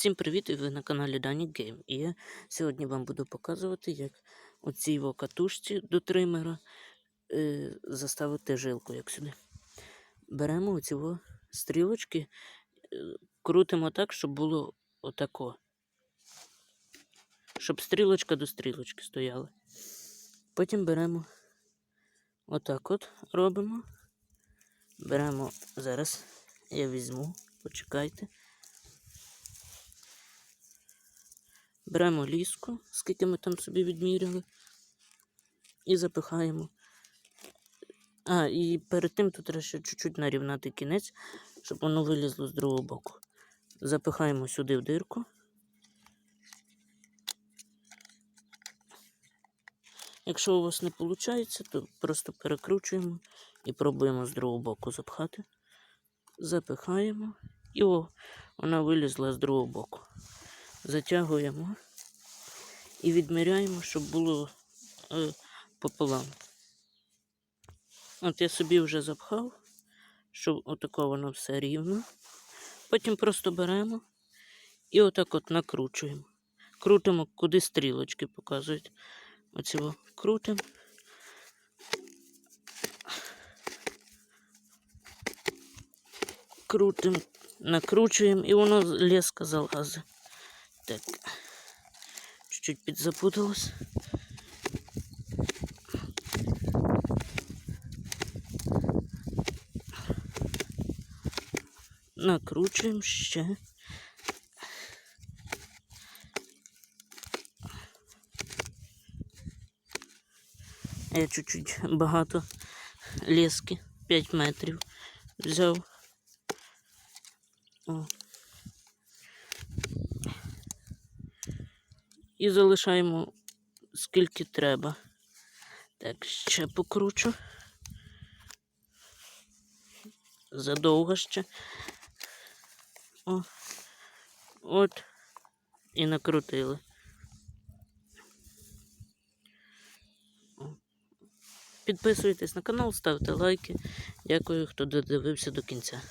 Всім привіт! І ви на каналі Дані Гейм. І я сьогодні вам буду показувати, як у цій катушці до тримера е, заставити жилку, як сюди. Беремо оці стрілочки, е, крутимо так, щоб було отако. Щоб стрілочка до стрілочки стояла. Потім беремо отак от робимо. Беремо зараз, я візьму, почекайте. Беремо ліску, скільки ми там собі відміряли, і запихаємо. А, і перед тим тут треба ще чуть-чуть нарівнати кінець, щоб воно вилізло з другого боку. Запихаємо сюди в дирку. Якщо у вас не виходить, то просто перекручуємо і пробуємо з другого боку запхати. Запихаємо. І о, вона вилізла з другого боку затягуємо і відміряємо, щоб було е, пополам. От я собі вже запхав, щоб отако воно все рівно. Потім просто беремо і отак от накручуємо. Крутимо, куди стрілочки показують. Оці крутимо. Крутимо, накручуємо і воно леска залазить. Так. Чуть-чуть підзапуталось. Накручуємо ще. Я чуть-чуть багато лески, 5 метрів взяв. О. і залишаємо скільки треба. Так, ще покручу. Задовго ще. О, от і накрутили. Підписуйтесь на канал, ставте лайки. Дякую, хто додивився до кінця.